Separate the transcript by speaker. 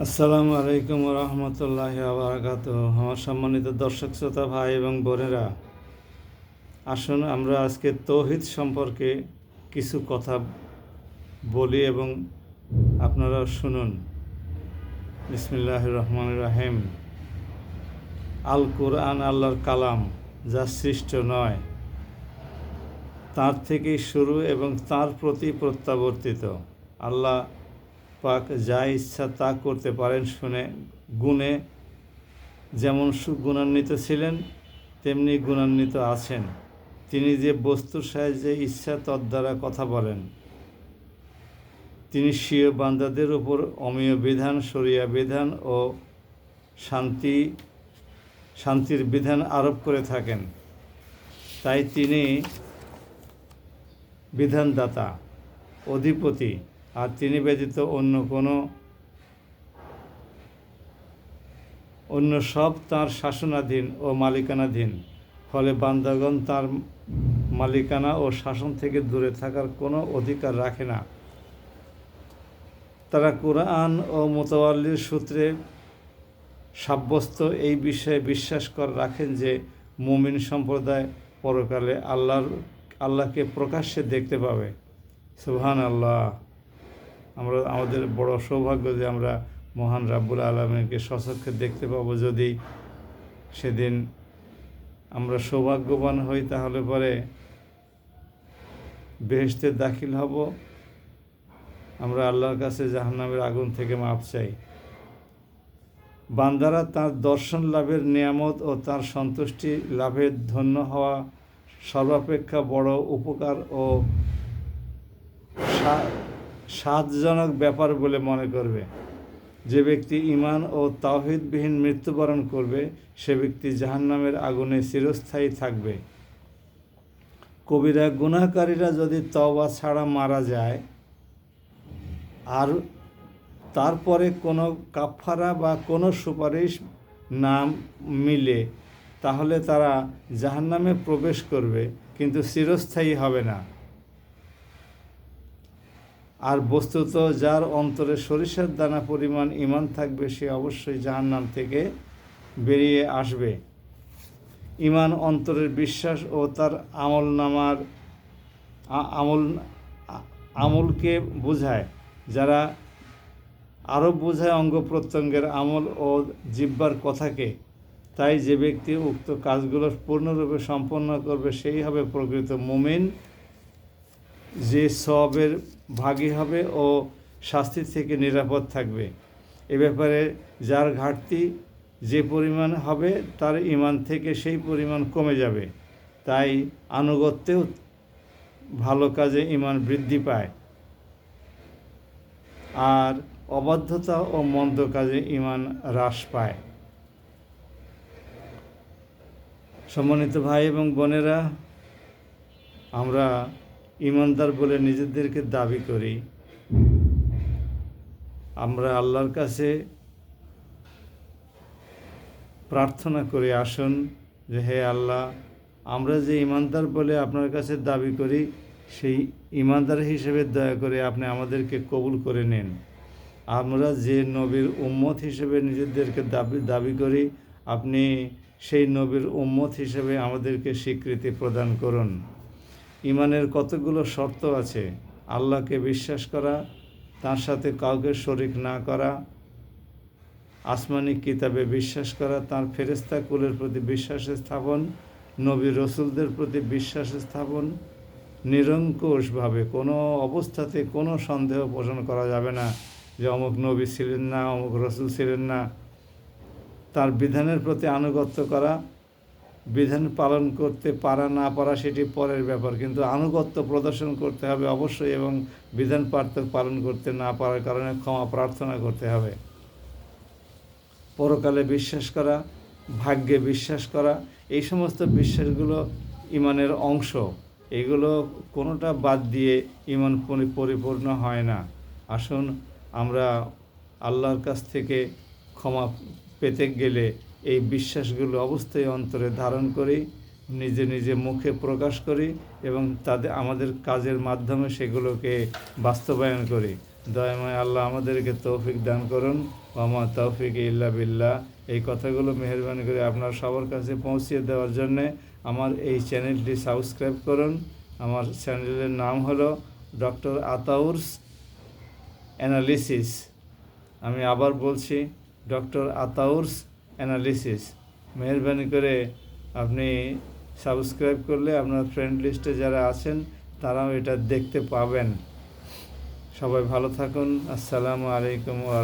Speaker 1: আসসালামু আলাইকুম রহমতুল্লাহ আবরাকাত আমার সম্মানিত দর্শক, শ্রোতা, ভাই এবং বোনেরা, আসুন আমরা আজকে তৌহিদ সম্পর্কে কিছু কথা বলি এবং আপনারা শুনুন। বিসমিল্লাহ রহমান রাহেম। আল কোরআন আল্লাহর কালাম, যা সৃষ্ট নয়, তার থেকেই শুরু এবং তার প্রতি প্রত্যাবর্তিত। আল্লাহ পাক যা ইচ্ছা তা করতে পারেন শুনে, গুণে যেমন সু- গুণান্বিত ছিলেন, তেমনি গুণান্বিত আছেন। তিনি যে বস্তুর সাহায্যে ইচ্ছা তদ্বারা কথা বলেন। তিনি স্বীয় বান্দাদের উপর অমীয় বিধান, শরিয়া বিধান ও শান্তি, শান্তির বিধান আরোপ করে থাকেন। তাই তিনি বিধানদাতা, অধিপতি আর তিনি ব্যতীত অন্য কোনো, অন্য সব তার শাসনাধীন ও মালিকানাধীন। ফলে বান্দাগণ তার মালিকানা ও শাসন থেকে দূরে থাকার কোনো অধিকার রাখে না। তারা কোরআন ও মোতাল্লির সূত্রে সাব্যস্ত এই বিষয়ে বিশ্বাস করে রাখেন যে মুমিন সম্প্রদায় পরকালে আল্লাহর, আল্লাহকে প্রকাশ্যে দেখতে পাবে। সুহান আল্লাহ আমরা আমাদের বড় সৌভাগ্য যে আমরা মহান রাব্বুল আলমীকে সচক্ষে দেখতে পাবো। যদি সেদিন আমরা সৌভাগ্যবান হই, তাহলে পরে বেহেশতে দাখিল হব। আমরা আল্লাহর কাছে জাহান্নামের আগুন থেকে মাপ চাই। বান্দারা তার দর্শন লাভের নিয়ামত ও তার সন্তুষ্টি লাভের ধন্য হওয়া সর্বাপেক্ষা বড় উপকার ও সা- সাধজনক ব্যাপার বলে মনে করবে। যে ব্যক্তি ইমান ও তাওহিদবিহীন মৃত্যুবরণ করবে, সে ব্যক্তি জাহান্নামের আগুনে চিরস্থায়ী থাকবে। কবিরা গুণাকারীরা যদি তওবা ছাড়া মারা যায়, আর তারপরে কোনো কাফারা বা কোনো সুপারিশ নাম মিলে, তাহলে তারা জাহান্নামে প্রবেশ করবে, কিন্তু চিরস্থায়ী হবে না। আর বস্তুত যার অন্তরে সরিষার দানা পরিমাণ ইমান থাকবে, সে অবশ্যই জাহান্নাম থেকে বেরিয়ে আসবে। ইমান অন্তরের বিশ্বাস ও তার আমল নামার আমল আমলকে বোঝায়। যারা আরও বোঝায় অঙ্গ প্রত্যঙ্গের আমল ও জিব্বার কথাকে, তাই যে ব্যক্তি উক্ত কাজগুলো পূর্ণরূপে সম্পন্ন করবে, সেই হবে প্রকৃত মুমিন। যে সবের ভাগী হবে ও শাস্তি থেকে নিরাপদ থাকবে। এ ব্যাপারে যার ঘাটতি যে পরিমাণ হবে, তার ইমান থেকে সেই পরিমাণ কমে যাবে। তাই আনুগত্যেও ভালো কাজে ইমান বৃদ্ধি পায়। আর অবাধ্যতা ও মন্দ কাজে ইমান হ্রাস পায়। সম্মানিত ভাই এবং বোনেরা, আমরা ইমানদার বলে নিজেদেরকে দাবি করি। আমরা আল্লাহর কাছে প্রার্থনা করে আসুন যে, হে আল্লাহ, আমরা যে ইমানদার বলে আপনার কাছে দাবি করি, সেই ইমানদার হিসেবে দয়া করে আপনি আমাদেরকে কবুল করে নেন। আমরা যে নবীর উম্মত হিসেবে নিজেদেরকে দাবি দাবি করি, আপনি সেই নবীর উম্মত হিসেবে আমাদেরকে স্বীকৃতি প্রদান করুন। ইমানের কতগুলো শর্ত আছে? আল্লাহকে বিশ্বাস করা, তার সাথে কাউকে শরিক না করা আসমানি কিতাবে বিশ্বাস করা, তার ফেরেস্তা কুলের প্রতি বিশ্বাস স্থাপন, নবী রসুলদের প্রতি বিশ্বাস স্থাপন, নিরঙ্কুশভাবে কোনো অবস্থাতে কোনো সন্দেহ পোষণ করা যাবে না যে অমুক নবী ছিলেন না, অমুক রসুল ছিলেন না। তার বিধানের প্রতি আনুগত্য করা বিধান পালন করতে পারা না পারা সেটি পরের ব্যাপার। কিন্তু আনুগত্য প্রদর্শন করতে হবে অবশ্যই এবং বিধান পার্থ পালন করতে না পারার কারণে ক্ষমা প্রার্থনা করতে হবে। পরকালে বিশ্বাস করা, ভাগ্যে বিশ্বাস করা, এই সমস্ত বিশ্বাসগুলো ইমানের অংশ। এগুলো কোনোটা বাদ দিয়ে ইমান পরিপূর্ণ হয় না। আসুন আমরা আল্লাহর কাছ থেকে ক্ষমা পেতে গেলে এই বিশ্বাসগুলো অবস্থায় অন্তরে ধারণ করি, নিজে নিজে মুখে প্রকাশ করি এবং তাদের, আমাদের কাজের মাধ্যমে সেগুলোকে বাস্তবায়ন করি। দয়াময় আল্লাহ আমাদেরকে তৌফিক দান করুন। মামা তৌফিক ইল্লা বিল্লাহ। এই কথাগুলো মেহরবানি করে আপনার সবার কাছে পৌঁছিয়ে দেওয়ার জন্যে আমার এই চ্যানেলটি সাবস্ক্রাইব করুন। আমার চ্যানেলের নাম হলো ডক্টর আতাউরস অ্যানালিসিস। আমি আবার বলছি, ডক্টর আতাউরস অ্যানালিসিস মেহরবানি করে আপনি সাবস্ক্রাইব করলে আপনার ফ্রেন্ড লিস্টে যারা আছেন, তারাও এটা দেখতে পাবেন। সবাই ভালো থাকুন। আসসালামু আলাইকুম ওয়া